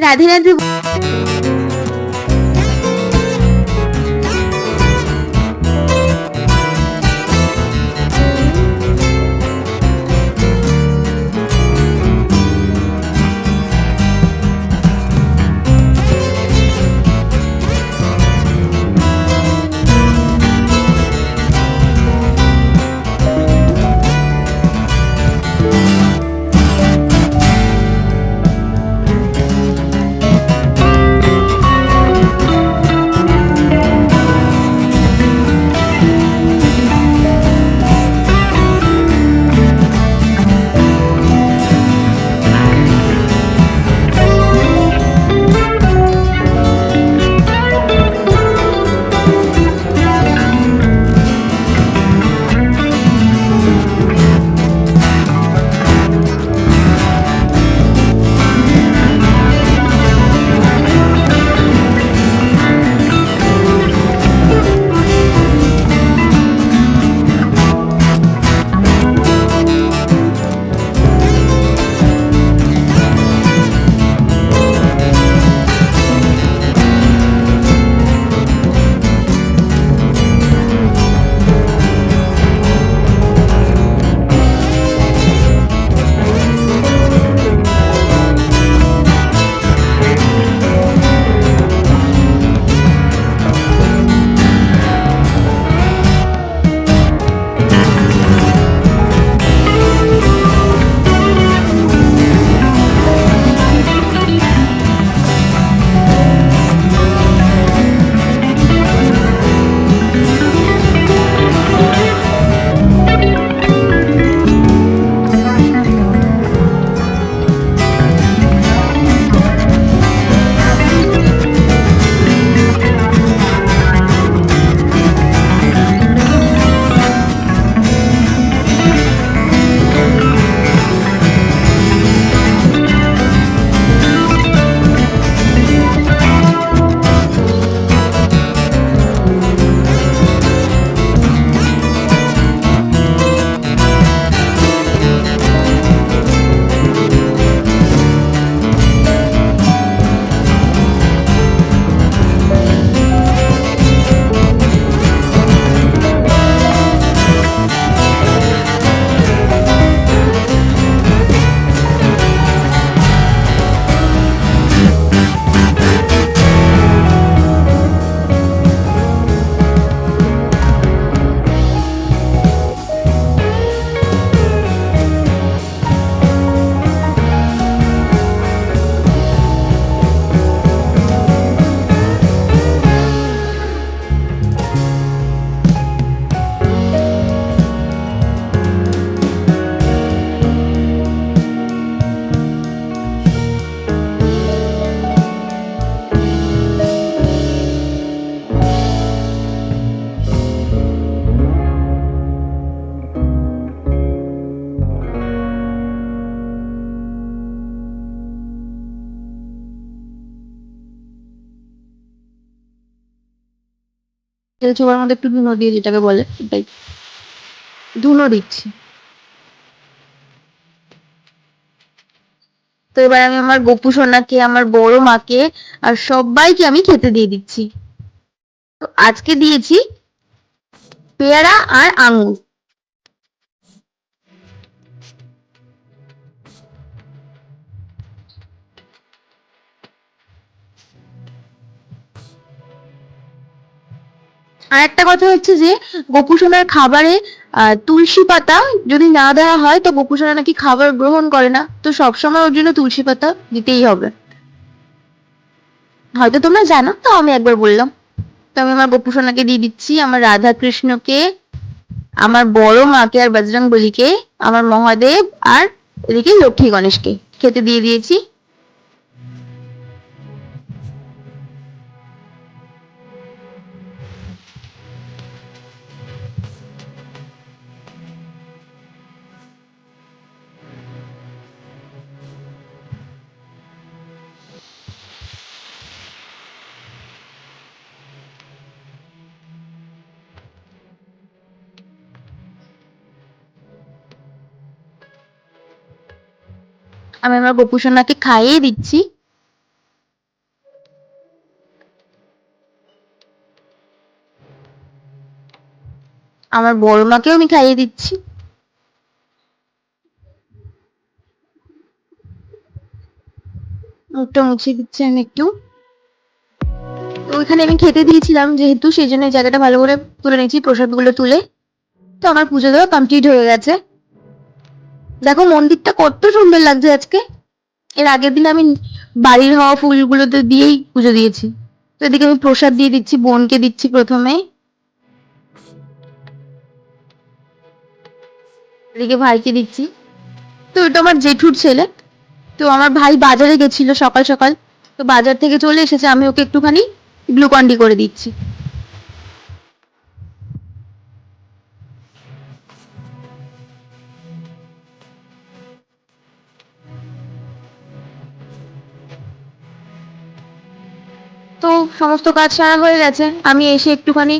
রাধে রাধে তেল ছোবার মধ্যে একটু ধুনো দিয়ে যেটাকে বলে এটাই ধুনো দিচ্ছি। তো এবার আমি আমার গপু সোনাকে, আমার বড় মাকে আর সবাইকে আমি খেতে দিয়ে দিচ্ছি। তো আজকে দিয়েছি পেয়ারা আর আঙুর। আর একটা কথা হচ্ছে যে গোপুসোনার খাবারে তুলসী পাতা যদি না দেওয়া হয়, তো গোপুসোনা নাকি খাবার গ্রহণ করে না। তো সবসময় ওর জন্য তুলসী পাতা দিতেই হবে। হয়তো তোমরা জানো, তো আমি একবার বললাম। তো আমি আমার গোপুসোনাকে দিয়ে দিচ্ছি, আমার রাধা কৃষ্ণকে আমার বড় মাকে আর বজরং বলিকে, আমার মহাদেব আর এদিকে লক্ষ্মী গণেশকে। খেতে দিয়ে দিয়েছি। আমি আমার গোপুসোনাকে খাইয়ে দিচ্ছি। আমার বড় মাকেও আমি খাইয়ে দিচ্ছি। মুখটা মুছে দিচ্ছি আমি একটু। ওইখানে আমি খেতে দিয়েছিলাম যেহেতু, সেই জন্য জায়গাটা ভালো করে তুলে নিয়েছি প্রসাদগুলো তুলে। তো আমার পুজো দেওয়া কমপ্লিট হয়ে গেছে। দেখো মন্দিরটা কত সুন্দর লাগছে আজকে। এর আগের দিন আমি বাড়ির হওয়া ফুলগুলোতে দিয়েই পুজো দিয়েছি। তো এদিকে আমি প্রসাদ দিয়ে দিচ্ছি, বোনকে দিচ্ছি প্রথমে। এদিকে ভাইকে দিচ্ছি। তো এটা আমার জেঠুর ছেলে। তো আমার ভাই বাজারে গেছিল সকাল সকাল। তো বাজার থেকে চলে এসেছে, আমি ওকে একটুখানি গ্লুকন ডি করে দিচ্ছি। তো সমস্ত কাজ সারা হয়ে গেছে। আমি এসে একটুখানি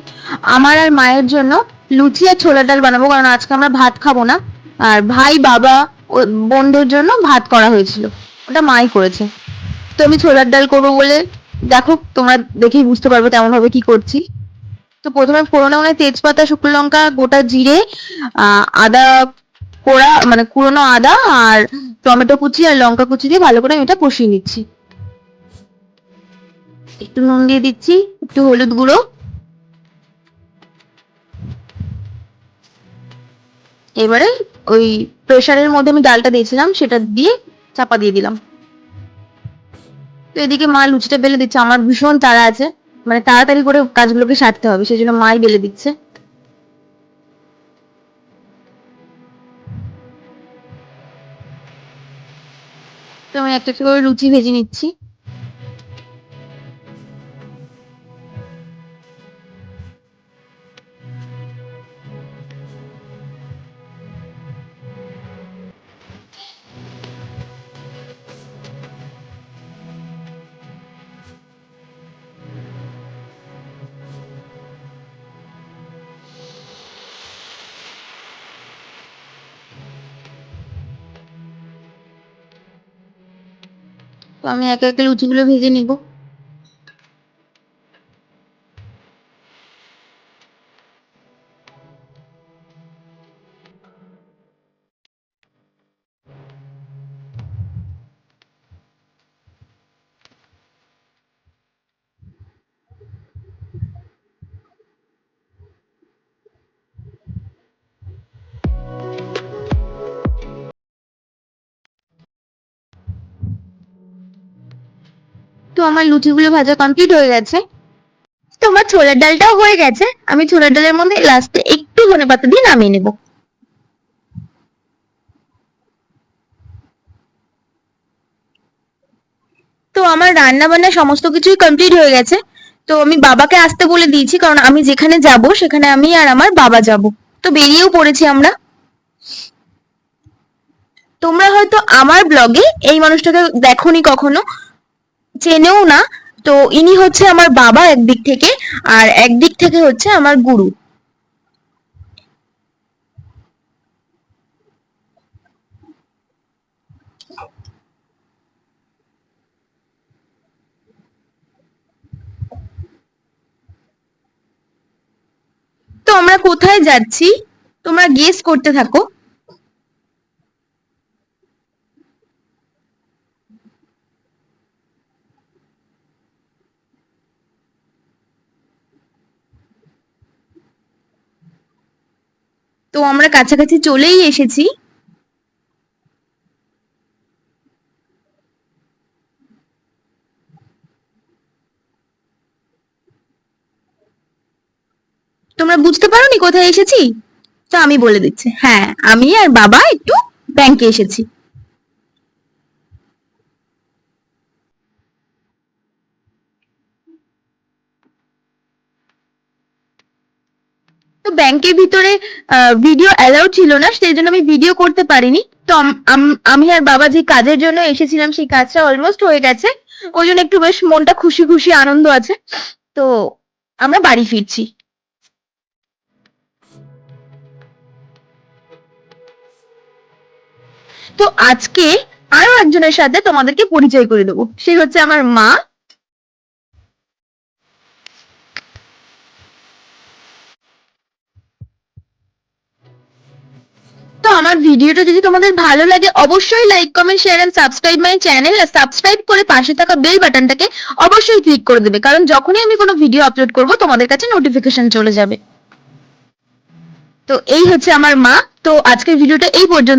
আমার আর মায়ের জন্য লুচি আর ছোলার ডাল বানাবো, কারণ আজকে আমরা ভাত খাব না। আর ভাই, বাবা বোনদের জন্য ভাত করা হয়েছিল। ওটা মাই করেছে। তো আমি ছোলার ডাল করব বলে দেখো, তোমরা দেখেই বুঝতে পারবে তেমন ভাবে কি করছি। তো প্রথমে ফোড়নে মানে তেজপাতা, শুকনো লঙ্কা, গোটা জিরে আদা কোড়া মানে কুড়োনো আদা আর টমেটো কুচি আর লঙ্কা কুচি দিয়ে ভালো করে আমি এটা কষিয়ে নিচ্ছি। একটু নুন দিয়ে দিচ্ছি, একটু হলুদ গুঁড়ো। এবারে ওই প্রেসারের মধ্যে আমি ডালটা দিয়েছিলাম, সেটা দিয়ে চাপা দিয়ে দিলাম। তো এদিকে মা লুচিটা বেলে দিচ্ছে, আমার ভীষণ তাড়া আছে। মানে তাড়াতাড়ি করে কাজগুলোকে সারতে হবে, সেই জন্য মাই বেলে দিচ্ছে। তো আমি একটা একটা করে লুচি ভেজে নিচ্ছি। তো আমি একে একে লুচিগুলো ভেজে নিব। তো আমার লুচিগুলো ভাজা কমপ্লিট হয়ে গেছে। তো আমার ছোলার ডালটাও হয়ে গেছে। আমি ছোলার ডালের মধ্যে লাস্টে একটু ধনে পাতা দিয়ে নামিয়ে নেব। তো আমার রান্না বান্না সমস্ত কিছুই কমপ্লিট হয়ে গেছে। তো আমি বাবাকে আসতে বলে দিয়েছি, কারণ আমি যেখানে যাব, সেখানে আমি আর আমার বাবা যাব। তো বেরিয়েও পড়েছি আমরা। তোমরা হয়তো আমার ব্লগে এই মানুষটাকে দেখোনি কখনো। চেনেও না, তো ইনি হচ্ছে আমার বাবা একদিক থেকে, আর একদিক থেকে হচ্ছে আমার গুরু। তো আমরা কোথায় যাচ্ছি? তোমরা গেস করতে থাকো। তো আমরা কাছাকাছি চলেই এসেছি। তোমরা বুঝতে পারোনি কোথায় এসেছি? তো আমি বলে দিচ্ছি। হ্যাঁ আমি আর বাবা একটু ব্যাংকে এসেছি। তো ব্যাংকের ভিতরে ভিডিও অ্যালাউ ছিল না সেই জন্য আমি ভিডিও করতে পারিনি। তো আমি আর বাবা যে কাজের জন্য এসেছিলাম, সেই কাজটা অলমোস্ট হয়ে গেছে। ওই জন্য একটু বেশ মনটা খুশি খুশি আনন্দ আছে। তো আমরা বাড়ি ফিরছি। তো আজকে আরও একজনের সাথে তোমাদেরকে পরিচয় করে দেবো। সে হচ্ছে আমার মা। আমার ভিডিওটা যদি তোমাদের ভালো লাগে, অবশ্যই like comment share and subscribe my channel R subscribe করে পাশে থাকা বেল বাটনটাকে অবশ্যই ক্লিক করে দেবে। কারণ যখনই আমি কোনো ভিডিও আপলোড করব, তোমাদের কাছে নোটিফিকেশন চলে যাবে। তো এই হচ্ছে আমার মা। তো আজকের ভিডিওটা এই পর্যন্ত